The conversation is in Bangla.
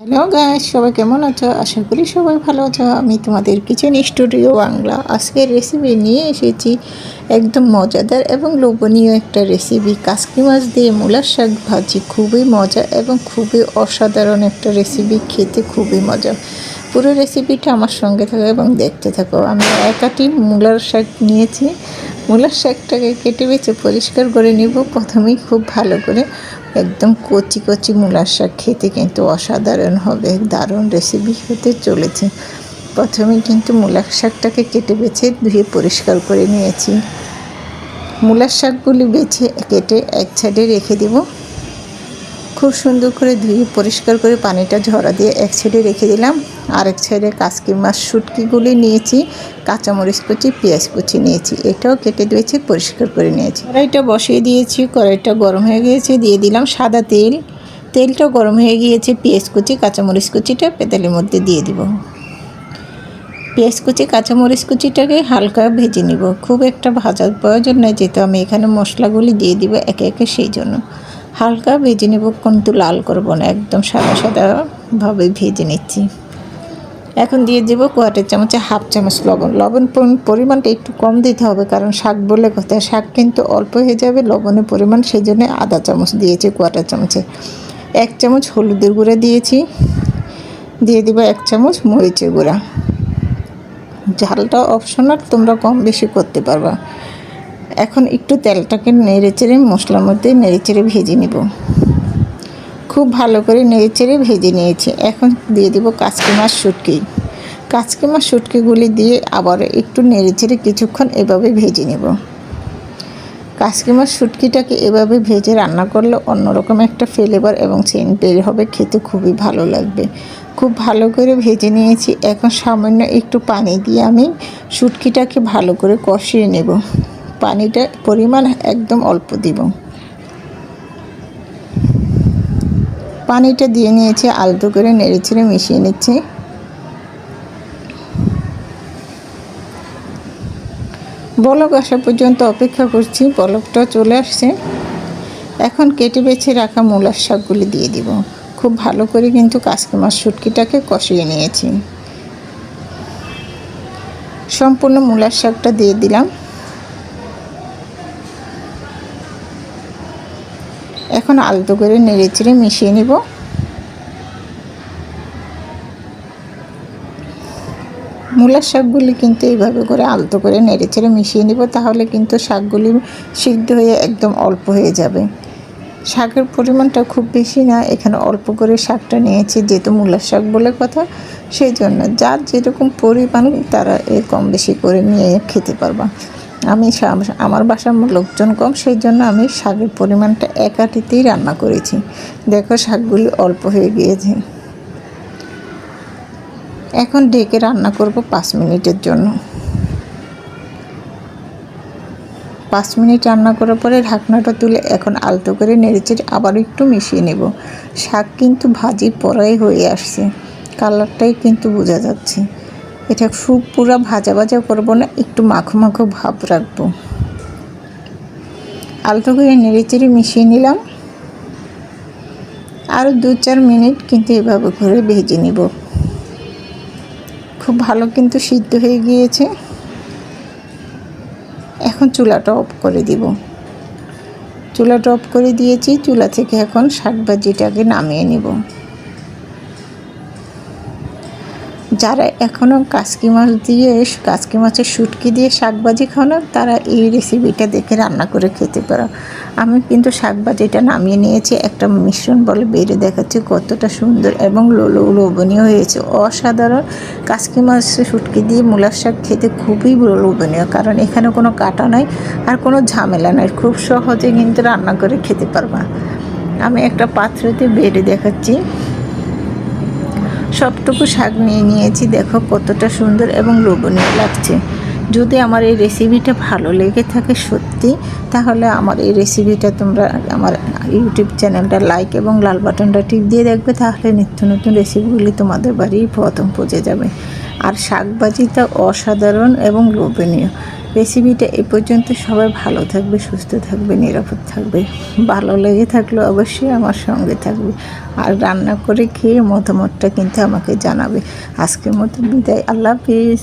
হ্যালো গাইস সবাই কেমন আছো? আশা করি সবাই ভালো আছো। আমি তোমাদের কিচেন স্টুডিও বাংলা। আজকের রেসিপি নিয়ে এসেছি একদম মজাদার এবং লোভনীয় একটা রেসিপি কাসকি মাছ দিয়ে মূলার শাক ভাজি খুবই মজা এবং খুবই অসাধারণ একটা রেসিপি খেতে খুবই মজা। পুরো রেসিপিটা আমার সঙ্গে থাকো এবং দেখতে থাকো। আমি একাটি মূলার শাক নিয়েছি। মূলার শাকটাকে কেটে বেছে পরিষ্কার করে নিব। প্রথমেই খুব ভালো করে একদম কচি কচি মূলার শাক খেতে কিন্তু অসাধারণ হবে। দারুণ রেসিপি হতে চলেছে। প্রথমে কিন্তু মূলার শাকটাকে কেটে বেছে ধুয়ে পরিষ্কার করে নিয়েছি। মূলার শাকগুলি বেছে কেটে এক সাইডে রেখে দেব। খুব সুন্দর করে ধুয়ে পরিষ্কার করে পানিটা ঝরা দিয়ে এক সাইডে রেখে দিলাম। আর এক সাইডে কাসকি মাছ শুটকিগুলি নিয়েছি, কাঁচামরিচ কুচি, পেঁয়াজ কুচি নিয়েছি। এটাও কেটে দিয়েছি, পরিষ্কার করে নিয়েছি। কড়াইটা বসিয়ে দিয়েছি, কড়াইটা গরম হয়ে গিয়েছে, দিয়ে দিলাম সাদা তেল। তেলটা গরম হয়ে গিয়েছে, পেঁয়াজ কুচি, কাঁচামরিচ কুচিটা পেতালের মধ্যে দিয়ে দিব। পেঁয়াজ কুচি, কাঁচামরিচ কুচিটাকে হালকা ভেজে নিব। খুব একটা ভাজার প্রয়োজন নেই, যেহেতু আমি এখানে মশলাগুলি দিয়ে দিব একে একে সেই জন্য। হালকা ভেজে নেব, কিন্তু লাল করব না, একদম সাদা সাদাভাবে ভেজে নিচ্ছি। এখন দিয়ে দেবো কোয়াটের চামচে হাফ চামচ লবণ। লবণ পরিমাণটা একটু কম দিতে হবে, কারণ শাক বলে কথা। শাক কিন্তু অল্প হয়ে যাবে, লবণের পরিমাণ সেই জন্য আধা চামচ দিয়েছি কোয়াটার চামচে। এক চামচ হলুদের গুঁড়া দিয়েছি। দিয়ে দেবো এক চামচ মরিচের গুঁড়া। ঝালটা অপশনাল তোমরা কম বেশি করতে পারবা। এখন একটু তেলটাকে নেড়ে চেড়ে মশলার মধ্যে নেড়ে চেড়ে ভেজে নেব। খুব ভালো করে নেড়ে চেড়ে ভেজে নিয়েছি। এখন দিয়ে দেবো কাচকি মাছ শুটকি। কাচকি মাছ শুটকিগুলি দিয়ে আবার একটু নেড়ে চেড়ে কিছুক্ষণ এভাবে ভেজে নেব। কাচকি মাছ শুটকিটাকে এভাবে ভেজে রান্না করলে অন্যরকম একটা ফ্লেভার এবং সেন্ট বের হবে, খেতে খুবই ভালো লাগবে। খুব ভালো করে ভেজে নিয়েছি। এখন সামান্য একটু পানি দিয়ে আমি শুটকিটাকে ভালো করে কষিয়ে নেব। পানিটা পরিমাণ একদম অল্প দিব। পানিটা দিয়ে নিয়েছি, আলতো করে নেড়ে ছেড়ে মিশিয়ে নিচ্ছি। বলক আসা পর্যন্ত অপেক্ষা করছি, বলকটা চলে আসছে। এখন কেটে বেছে রাখা মূলার শাকগুলি দিয়ে দিব। খুব ভালো করে কিন্তু কাসকি মাছ শুটকিটাকে কষিয়ে নিয়েছি। সম্পূর্ণ মূলার শাকটা দিয়ে দিলাম। এখন আলতো করে নেড়ে চেড়ে মিশিয়ে নিব। মূলার শাকগুলি কিন্তু এইভাবে করে আলতো করে নেড়ে চেড়ে মিশিয়ে নিব, তাহলে কিন্তু শাকগুলি সিদ্ধ হয়ে একদম অল্প হয়ে যাবে। শাকের পরিমাণটা খুব বেশি না, এখানে অল্প করে শাকটা নিয়েছি, যেহেতু মূলার শাক বলে কথা, সেই জন্য যার যেরকম পরিমাণ, তারা এ কম বেশি করে নিয়ে খেতে পারবা। আমি আমার বাসার লোকজন কম, সেই জন্য আমি শাকের পরিমাণটা একাটিতেই রান্না করেছি। দেখো শাকগুলি অল্প হয়ে গিয়েছে। এখন ঢেকে রান্না করব পাঁচ মিনিটের জন্য। পাঁচ মিনিট রান্না করার পরে ঢাকনাটা তুলে এখন আলতো করে নেড়েচেড়ে আবার একটু মিশিয়ে নেব। শাক কিন্তু ভাজি পরাই হয়ে আসছে। কালারটাই কিন্তু বোঝা যাচ্ছে। এটা খুব পুরো ভাজা ভাজা করব না, একটু মাখো মাখো ভাব রাখব। আলতো করে নেড়ে চেড়ে মিশিয়ে নিলাম। আরও দু চার মিনিট কিন্তু এভাবে করে ভেজে নিব। খুব ভালো কিন্তু সিদ্ধ হয়ে গিয়েছে। এখন চুলাটা অফ করে দিব। চুলাটা অফ করে দিয়েছি, চুলা থেকে এখন শাকভাজিটাকে নামিয়ে নিব। যারা এখনও কাসকি মাছ দিয়ে, কাসকি মাছের শুটকি দিয়ে শাকবাজি খাওয়ানো তারা এই রেসিপিটা দেখে রান্না করে খেতে পারো। আমি কিন্তু শাকবাজিটা নামিয়ে নিয়েছি, একটা মিশ্রণ বলে বেড়ে দেখাচ্ছি, কতটা সুন্দর এবং লোলো লোভনীয় হয়েছে। অসাধারণ কাসকি মাছের শুটকি দিয়ে মূলার শাক খেতে খুবই লোভনীয়, কারণ এখানে কোনো কাটা নাই আর কোনো ঝামেলা নাই, খুব সহজে কিন্তু রান্না করে খেতে পারবা। আমি একটা পাত্রতে বেড়ে দেখাচ্ছি। সবটুকু শাক নিয়ে নিয়েছি। দেখো কতটা সুন্দর এবং লোভনীয় লাগছে। যদি আমার এই রেসিপিটা ভালো লেগে থাকে সত্যি, তাহলে আমার এই রেসিপিটা তোমরা আমার ইউটিউব চ্যানেলটা লাইক এবং লাল বাটনটা টিপ দিয়ে দেখবে, তাহলে নিত্য নতুন রেসিপিগুলি তোমাদের বাড়ি প্রথম পৌঁছে যাবে। আর শাকবাজিটা অসাধারণ এবং লোভনীয়। রেসিপিটা এ পর্যন্ত সবাই ভালো থাকবে, সুস্থ থাকবে, নিরাপদ থাকবে। ভালো লেগে থাকলে অবশ্যই আমার সঙ্গে থাকবে। আর রান্না করে খেয়ে মতামতটা কিন্তু আমাকে জানাবে। আজকের মতো বিদায়, আল্লাহ হাফিজ।